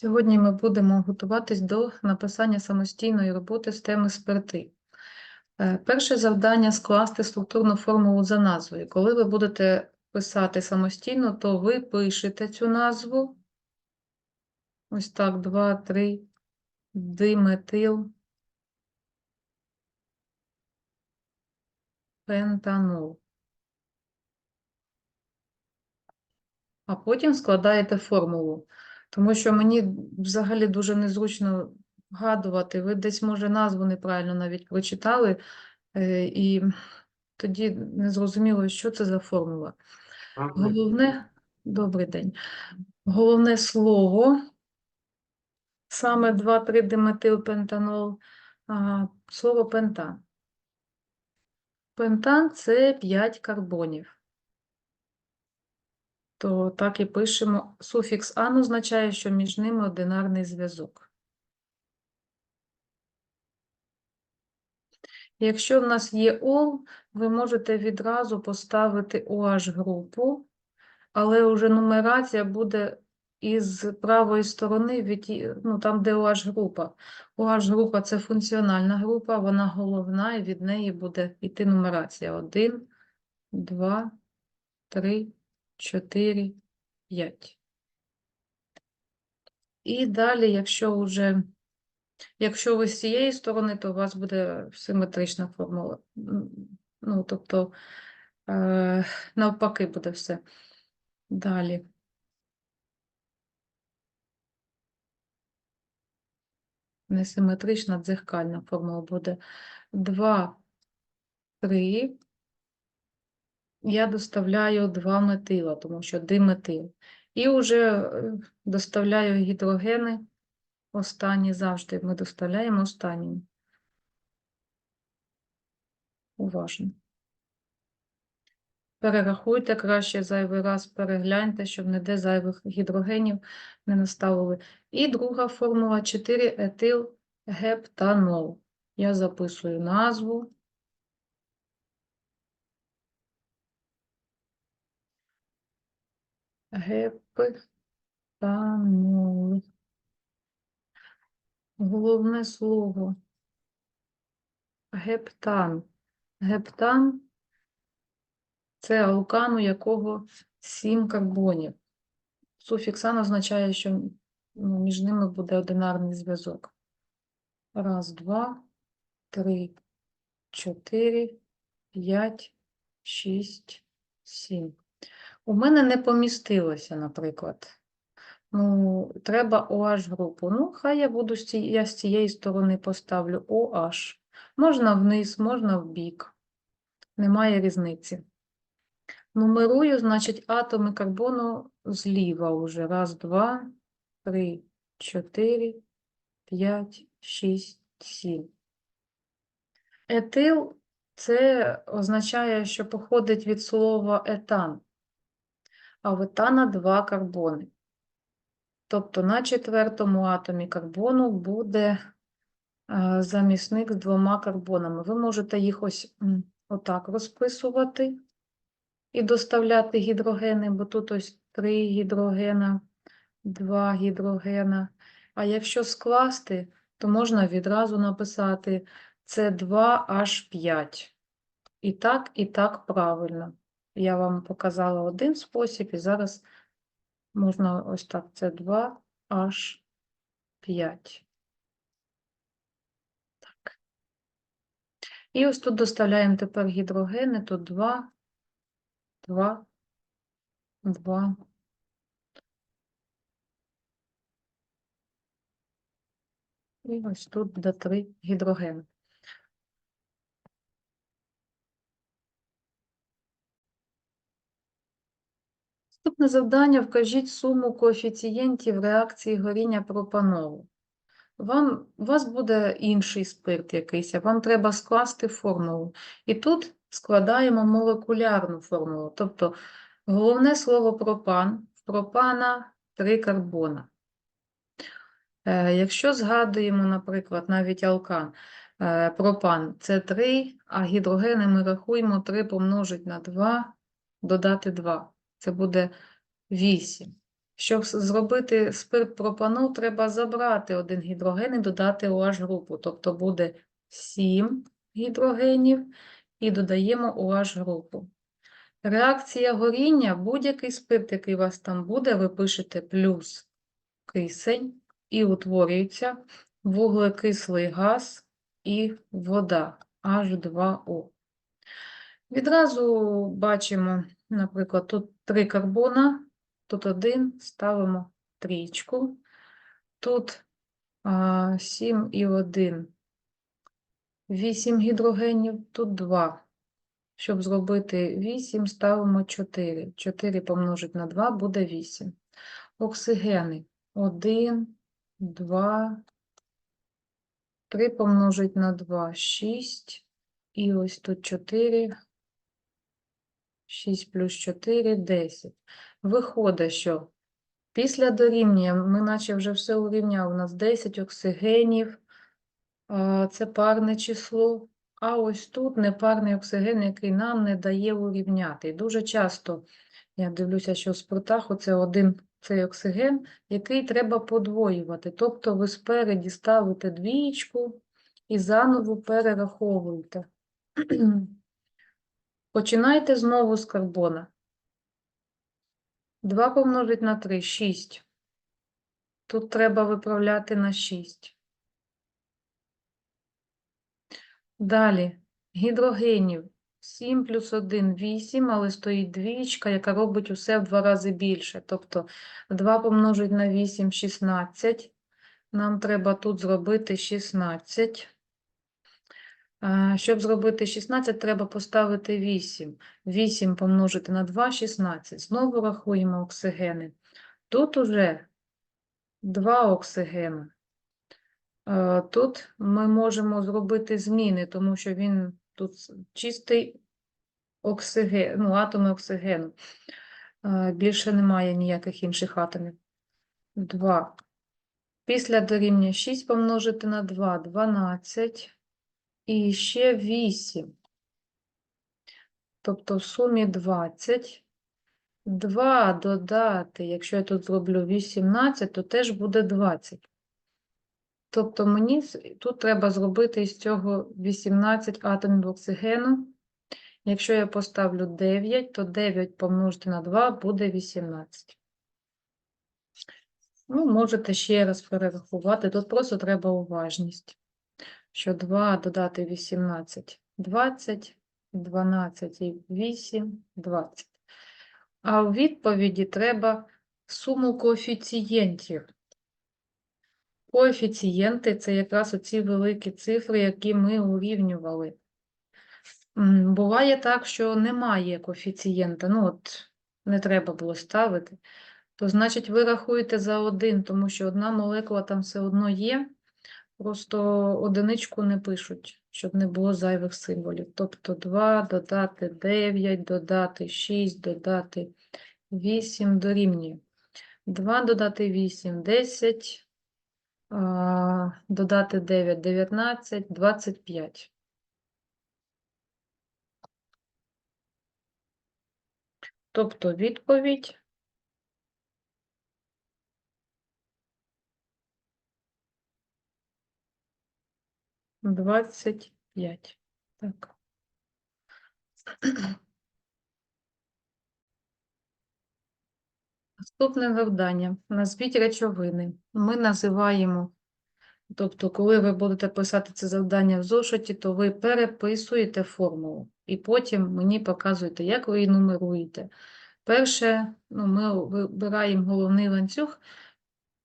Сьогодні ми будемо готуватись до написання самостійної роботи з теми спирти. Е, Перше завдання скласти структурну формулу за назвою. Коли ви будете писати самостійно, то ви пишете цю назву. Ось так, 2, 3, диметил, пентанол. А потім складаєте формулу. Тому що мені взагалі дуже незручно вгадувати. Ви десь, може, назву неправильно навіть прочитали, е, і тоді не зрозуміло, що це за формула. Головне, добрий день. Головне слово, саме 2,3 диметилпентанол, слово пентан. Пентан це 5 карбонів. То так і пишемо. Суфікс ан означає, що між ними одинарний зв'язок. Якщо в нас є ол, ви можете відразу поставити OH групу, але вже нумерація буде із правої сторони, від, ну, там, де OH група. OH група це функціональна група, вона головна, і від неї буде йти нумерація. 1, 2, 3, 4, 5. І далі, якщо вже Якщо ви з цієї сторони, то у вас буде симетрична формула. Ну, тобто, е, навпаки буде все. Далі. Несиметрична дзеркальна формула буде 2, 3. Я доставляю 2 метила, тому що диметил. І вже е, доставляю гідрогени. Останні завжди ми доставляємо останні. Уважно. Перерахуйте краще зайвий раз, перегляньте, щоб ніде зайвих гідрогенів не наставили. І друга формула 4 етил гептанол. Я записую назву. Гептанол. Головне слово. Гептан. Гептан це алкан, у якого 7 карбонів. Суфіксан означає, що ну, між ними буде одинарний зв'язок. Раз, два, три, чотири, п'ять, шість, сім. У мене не помістилося, наприклад. Ну, треба OH групу. Ну, хай я буду я з цієї сторони поставлю OH. Можна вниз, можна вбік. Немає різниці. Нумерую, значить, атоми карбону зліва уже. Раз, два, три, чотири, п'ять, шість, сім. Етил це означає, що походить від слова етан. А в етана два карбони. Тобто на четвертому атомі карбону буде е, замісник з двома карбонами. Ви можете їх ось отак розписувати і доставляти гідрогени, бо тут ось три гідрогена, два гідрогена. А якщо скласти, то можна відразу написати С2H5. І так, і так правильно. Я вам показала один спосіб, і зараз можна ось так. Це 2H5. Так. І ось тут доставляємо тепер гідрогени, тут 2, 2, 2. І ось тут буде 3 гідрогени. Наступне завдання вкажіть суму коефіцієнтів реакції горіння пропанолу. Вам, у вас буде інший спирт якийсь, а вам треба скласти формулу. І тут складаємо молекулярну формулу. Тобто головне слово пропан, в пропана 3 карбона. Е, Якщо згадуємо, наприклад, навіть алкан, е, пропан це 3, а гідрогени ми рахуємо 3 помножить на 2, додати 2. Це буде 8. Щоб зробити спирт пропану, треба забрати один гідроген і додати OH групу. Тобто буде 7 гідрогенів і додаємо OH групу. Реакція горіння, будь-який спирт, який у вас там буде, ви пишете плюс кисень і утворюється вуглекислий газ і вода H2O. Відразу бачимо, наприклад, тут три карбона, тут один, ставимо трічку, тут а, 7 і 1, 8 гідрогенів, тут 2. Щоб зробити 8, ставимо 4. 4 помножить на 2 буде 8. Оксигени 1, 2, 3 помножить на 2, 6. І ось тут 4. 6 плюс 4 – 10. Виходить, що після дорівнює, ми наче вже все урівняли, у нас 10 оксигенів, це парне число, а ось тут непарний оксиген, який нам не дає урівняти. І дуже часто, я дивлюся, що в спортах оце один цей оксиген, який треба подвоювати. Тобто ви спереді ставите двічку і заново перераховуєте. Починайте знову з карбона. 2 помножить на 3 – 6. Тут треба виправляти на 6. Далі. Гідрогенів. 7 плюс 1 – 8, але стоїть двічка, яка робить усе в два рази більше. Тобто 2 помножить на 8 – 16. Нам треба тут зробити 16. Щоб зробити 16, треба поставити 8. 8 помножити на 2 – 16. Знову рахуємо оксигени. Тут уже 2 оксигени. Тут ми можемо зробити зміни, тому що він тут чистий оксиген, ну, атоми оксигену. Більше немає ніяких інших атомів. 2. Після дорівнює 6 помножити на 2 – 12. І ще 8. Тобто в сумі 20. 2 додати, якщо я тут зроблю 18, то теж буде 20. Тобто мені тут треба зробити із цього 18 атомів оксигену. Якщо я поставлю 9, то 9 помножити на 2 буде 18. Ну, можете ще раз перерахувати. Тут просто треба уважність. Що 2 додати 18 – 20, 12 і 8 – 20. А у відповіді треба суму коефіцієнтів. Коефіцієнти – це якраз оці великі цифри, які ми урівнювали. Буває так, що немає коефіцієнта, ну от не треба було ставити, то значить ви рахуєте за один, тому що одна молекула там все одно є, просто одиничку не пишуть, щоб не було зайвих символів. Тобто 2 додати 9, додати 6, додати 8 дорівнює. 2 додати 8 – 10, додати 9 – 19, 25. Тобто відповідь двадцять п'ять. Так. Наступне завдання. Назвіть речовини. Ми називаємо, тобто, коли ви будете писати це завдання в зошиті, то ви переписуєте формулу і потім мені показуєте, як ви її нумеруєте. Перше, ну, ми вибираємо головний ланцюг.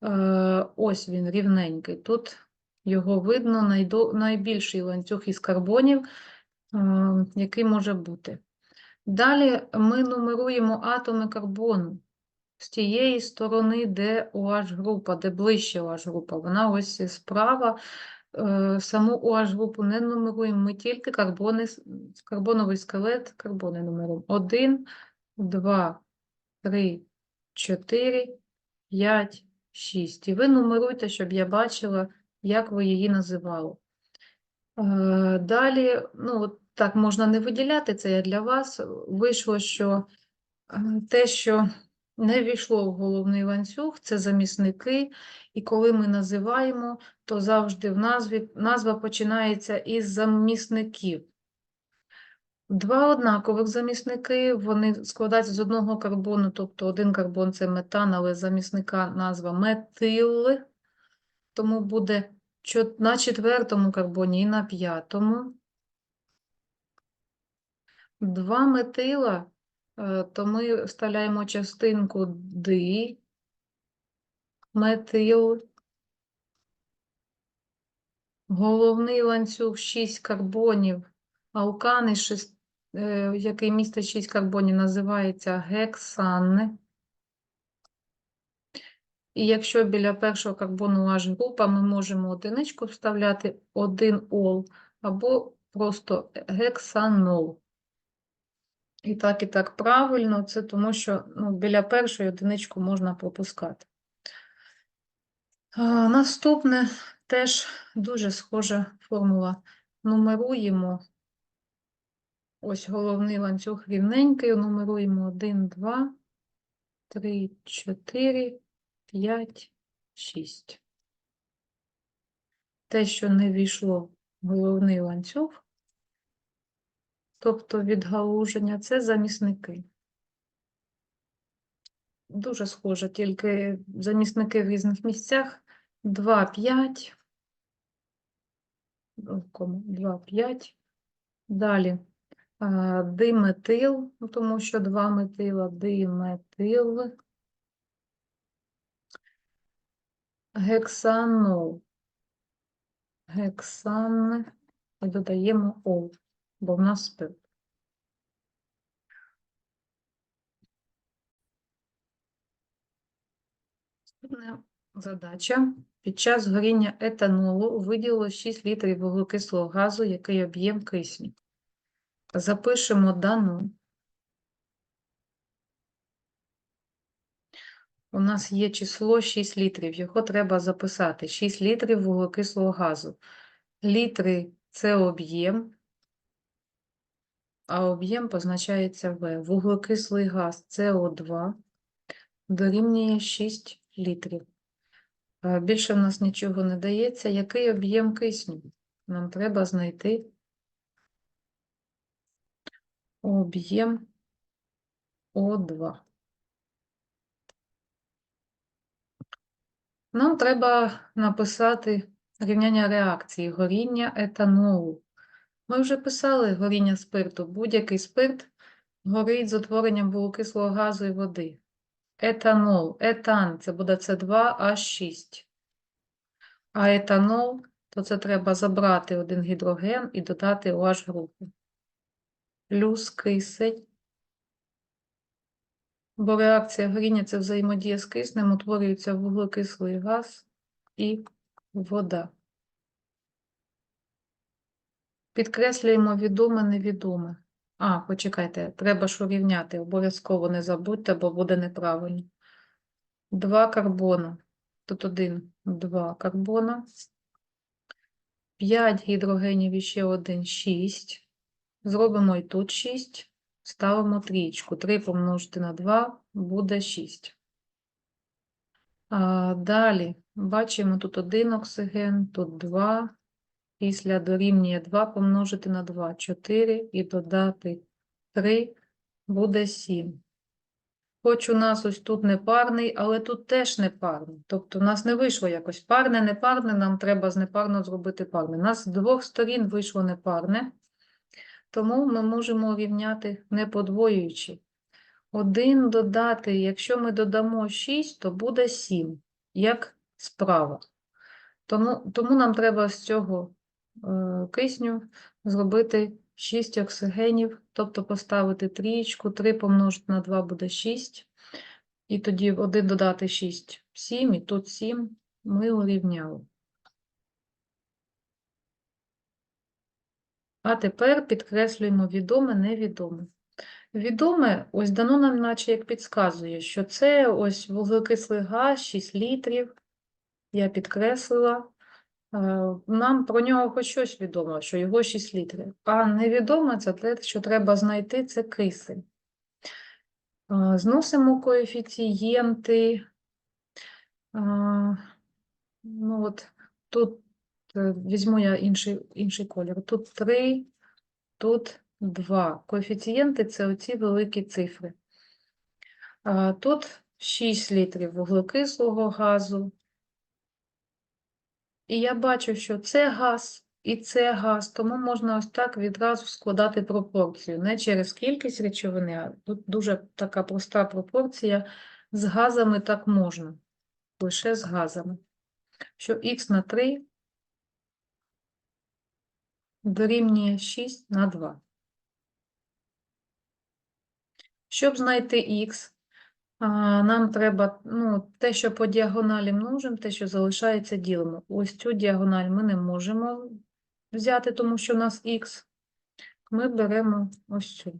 Е, ось він рівненький. Тут його видно найбільший ланцюг із карбонів, е, який може бути. Далі ми нумеруємо атоми карбону з тієї сторони, де OH група, де ближче OH група. Вона ось справа. Е, Саму OH групу не нумеруємо, ми тільки карбони, карбоновий скелет, карбони нумеруємо. 1, 2, 3, 4, 5, 6. І ви нумеруйте, щоб я бачила, як ви її називали. Е, Далі, ну, так можна не виділяти, це я для вас. Вийшло, що е, те, що не війшло в головний ланцюг, це замісники, і коли ми називаємо, то завжди в назві назва починається із замісників. Два однакових замісники, вони складаються з одного карбону, тобто один карбон це метан, але замісника назва метил, тому буде на четвертому карбоні і на п'ятому. Два метила, е, то ми вставляємо частинку ди, метил. Головний ланцюг 6 карбонів, алкани, е, який містить 6 карбонів, називається гексани. І якщо біля першого карбону аж група, ми можемо одиничку вставляти один ол або просто гексанол. І так, і так правильно, це тому що ну, біля першої одиничку можна пропускати. Наступне теж дуже схожа формула. Нумеруємо. Ось головний ланцюг рівненький. Нумеруємо 1, 2, 3, 4, 5, 6. Те, що не війшло в головний ланцюг, тобто відгалуження, це замісники. Дуже схоже, тільки замісники в різних місцях. 2, 5. Ну, кому? 2, 5. Далі диметил, ну, тому що два метила, диметил. Гексанол. Гексан. І додаємо ол, бо в нас спирт. Наступна задача. Під час горіння етанолу виділилось 6 літрів вуглекислого газу, який об'єм кисню. Запишемо дану. У нас є число 6 літрів, його треба записати. 6 літрів вуглекислого газу. Літри – це об'єм, а об'єм позначається В. Вуглекислий газ СО2 дорівнює 6 літрів. Е, Більше в нас нічого не дається. Який об'єм кисню? Нам треба знайти об'єм О2. Нам треба написати рівняння реакції горіння етанолу. Ми вже писали горіння спирту. Будь-який спирт горить з утворенням вуглекислого газу і води. Етанол, етан це буде С2H6. А етанол, то це треба забрати один гідроген і додати OH групу. Плюс кисень. Бо реакція горіння це взаємодія з киснем, утворюється вуглекислий газ і вода. Підкреслюємо відоме, невідоме. А, почекайте, треба ж урівняти, обов'язково не забудьте, бо буде неправильно. Два карбона. Тут один, два карбона. П'ять гідрогенів і ще один, шість. Зробимо і тут шість. Ставимо трієчку. 3 помножити на 2 буде 6. А, далі бачимо тут один оксиген, тут 2. Після дорівнює 2 помножити на 2 – 4 і додати 3 буде 7. Хоч у нас ось тут непарний, але тут теж непарний. Тобто у нас не вийшло якось парне, непарне, нам треба з непарного зробити парне. У нас з двох сторін вийшло непарне. Тому ми можемо урівняти не подвоюючи. 1 додати, якщо ми додамо 6, то буде 7, як справа. Тому, тому нам треба з цього е, кисню зробити 6 оксигенів, тобто поставити трієчку, 3 помножити на 2 буде 6. І тоді 1 додати 6 – 7, і тут 7 ми урівняли. А тепер підкреслюємо відоме, невідоме. Відоме, ось дано нам наче як підказує, що це ось вуглекислий газ, 6 літрів, я підкреслила. Е, Нам про нього хоч щось відомо, що його 6 літрів. А невідоме це те, що треба знайти, це кисень. Зносимо коефіцієнти. Ну от тут е, візьму я інший, інший колір. Тут 3, тут 2. Коефіцієнти це оці великі цифри. Тут 6 літрів вуглекислого газу. І я бачу, що це газ і це газ, тому можна ось так відразу складати пропорцію. Не через кількість речовини, а тут дуже така проста пропорція. З газами так можна. Лише з газами. Що х на 3 дорівнює 6 на 2. Щоб знайти х, Нам треба ну, те, що по діагоналі множимо, те, що залишається, ділимо. Ось цю діагональ ми не можемо взяти, тому що у нас х. Ми беремо ось цю.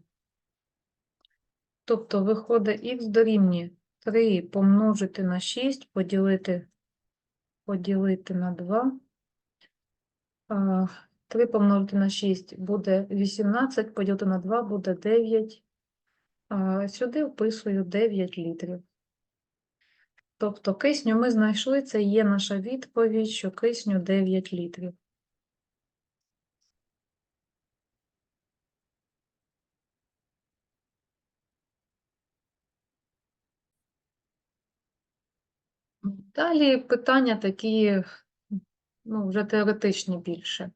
Тобто виходить х дорівнює 3 помножити на 6, поділити, поділити на 2. А, 3 помножити на 6 буде 18, поділити на 2 буде 9. Сюди вписую 9 літрів. Тобто кисню ми знайшли, це є наша відповідь, що кисню 9 літрів. Далі питання такі, ну, вже теоретичні більше.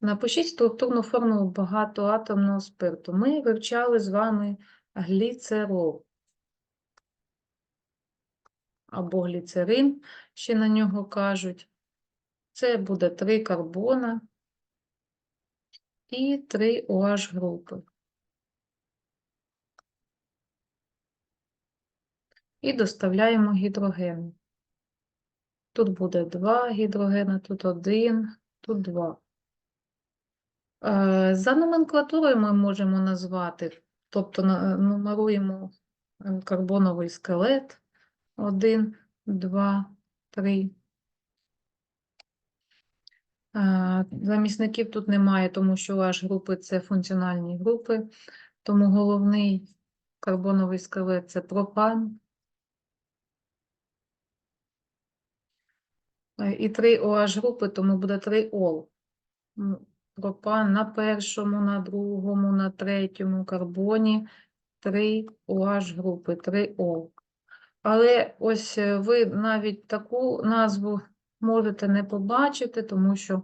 Напишіть структурну формулу багатоатомного спирту. Ми вивчали з вами гліцерол або гліцерин, ще на нього кажуть. Це буде 3 карбона і 3 OH групи. І доставляємо гідроген. Тут буде 2 гідрогена, тут 1, тут 2. Е, За номенклатурою ми можемо назвати, тобто нумеруємо е, карбоновий скелет 1, 2, 3. Е, Замісників тут немає, тому що аж групи це функціональні групи, тому головний карбоновий скелет це пропан. Е, І 3 OH групи, тому буде 3 ол. Пропан на першому, на другому, на третьому карбоні 3 OH групи, 3 ол. Але ось е, ви навіть таку назву можете не побачити, тому що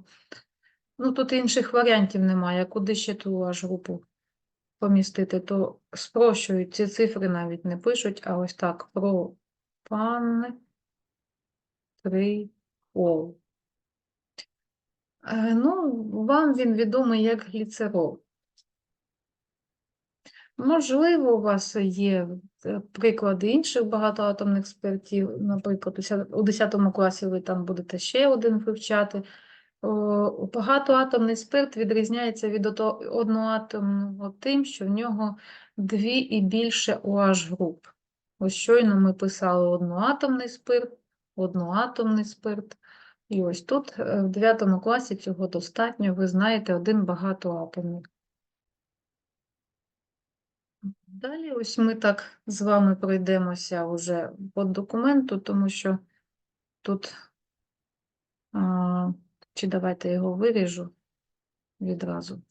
ну, тут інших варіантів немає. Куди ще ту OH групу помістити, то спрощують, ці цифри навіть не пишуть, а ось так пропан 3 ол. Е, Ну, вам він відомий як гліцерол. Можливо, у вас є е, приклади інших багатоатомних спиртів. Наприклад, у 10 класі ви там будете ще один вивчати. Багатоатомний спирт відрізняється від одноатомного тим, що в нього дві і більше OH груп. Ось щойно ми писали одноатомний спирт, одноатомний спирт. І ось тут е, в 9 класі цього достатньо, ви знаєте один багатоатомний. Далі ось ми так з вами пройдемося вже по документу, тому що тут, а, чи давайте його виріжу відразу.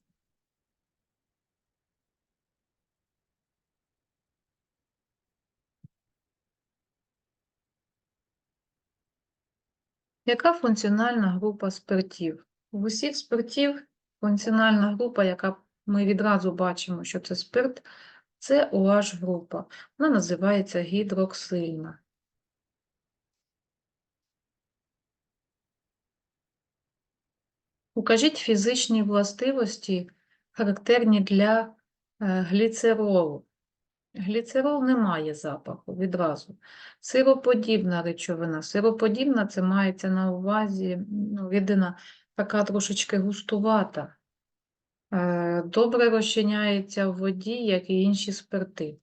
Яка функціональна група спиртів? В усіх спиртів функціональна група, яка ми відразу бачимо, що це спирт, це OH група. Вона називається гідроксильна. Укажіть фізичні властивості, характерні для е, гліцеролу. Гліцерол не має запаху відразу. Сироподібна речовина. Сироподібна це мається на увазі ну, рідина така трошечки густувата. Е, Добре розчиняється в воді, як і інші спирти.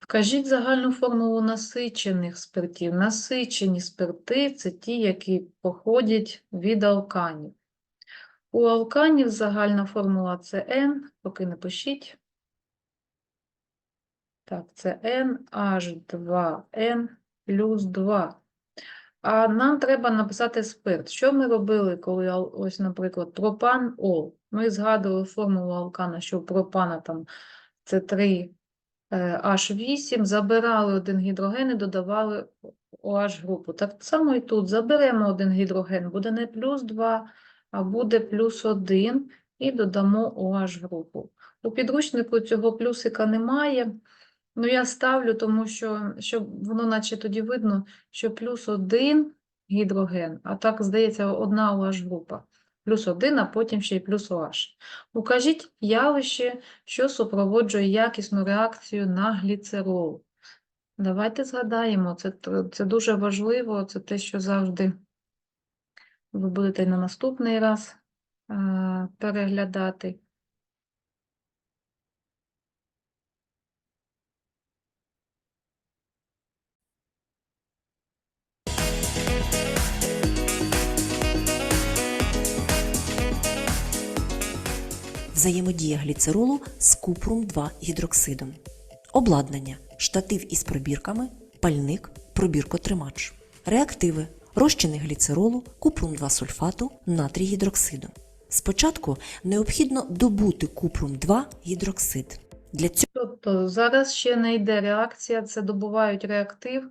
Вкажіть загальну формулу насичених спиртів. Насичені спирти це ті, які походять від алканів. У алканів загальна формула це N, поки не пишіть. Так, це NH2N плюс 2. А нам треба написати спирт. Що ми робили, коли, ось, наприклад, пропан Ол? Ми згадували формулу алкана, що пропана там це 3 H8, забирали один гідроген і додавали OH групу. Так само і тут заберемо один гідроген, буде не плюс 2, а буде плюс 1 і додамо OH групу. У підручнику цього плюсика немає. Ну, я ставлю, тому що, щоб воно наче тоді видно, що плюс один гідроген, а так, здається, одна OH група. Плюс один, а потім ще й плюс OH. Укажіть явище, що супроводжує якісну реакцію на гліцерол. Давайте згадаємо, це, це дуже важливо, це те, що завжди ви будете на наступний раз е, переглядати. Взаємодія гліцеролу з купрум 2 гідроксидом. Обладнання, штатив із пробірками, пальник, пробіркотримач. Реактиви, розчини гліцеролу, купрум 2 сульфату, натрій гідроксиду. Спочатку необхідно добути купрум 2 гідроксид. Для цього Тобто зараз ще не йде реакція, це добувають реактив,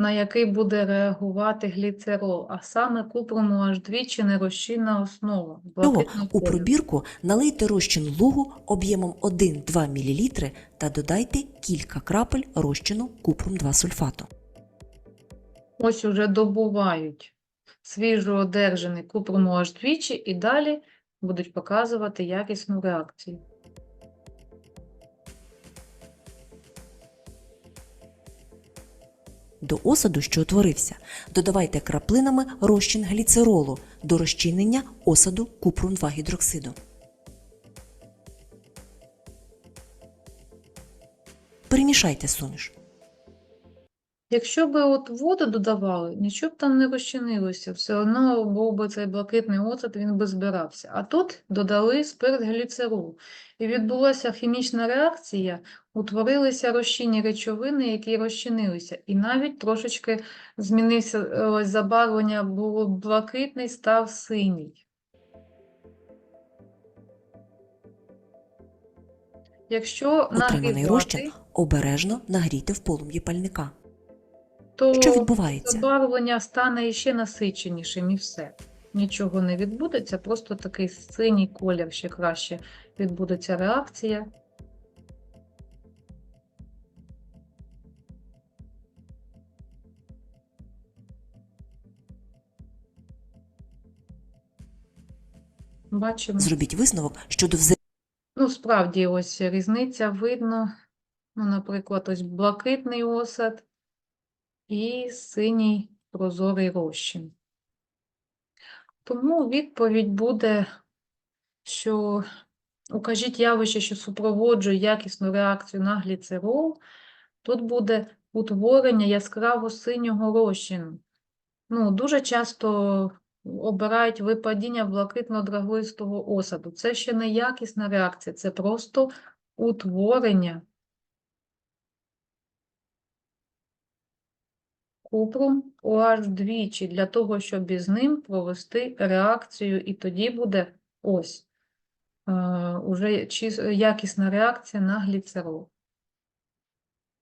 на який буде реагувати гліцерол, а саме купруму аж двічі нерозчинна основа. блакитного у пробірку налийте розчин лугу об'ємом 1-2 мл та додайте кілька крапель розчину купрум 2 сульфату. Ось уже добувають свіжо одержаний купруму аж двічі і далі будуть показувати якісну реакцію. До осаду, що утворився, додавайте краплинами розчин гліцеролу до розчинення осаду купрум 2 гідроксиду. Перемішайте суміш. Якщо би от воду додавали, нічого б там не розчинилося, все одно був би цей блакитний оцет, він би збирався. А тут додали спирт гліцерол. І відбулася хімічна реакція, утворилися розчинні речовини, які розчинилися. І навіть трошечки змінився ось забарвлення, було блакитний, став синій. Якщо Отриманий розчин обережно нагрійте в полум'ї пальника. то Що відбувається? забарвлення стане іще насиченішим і все. Нічого не відбудеться, просто такий синій колір ще краще відбудеться реакція. Бачимо. Зробіть висновок щодо взаємодії Ну, справді, ось різниця видно. Ну, наприклад, ось блакитний осад і синій прозорий розчин. Тому відповідь буде, що укажіть явище, що супроводжує якісну реакцію на гліцерол. Тут буде утворення яскраво синього розчину. Ну, дуже часто обирають випадіння блакитно-драглистого осаду. Це ще не якісна реакція, це просто утворення купрум OH двічі для того, щоб із ним провести реакцію, і тоді буде ось е, уже якісна реакція на гліцерол.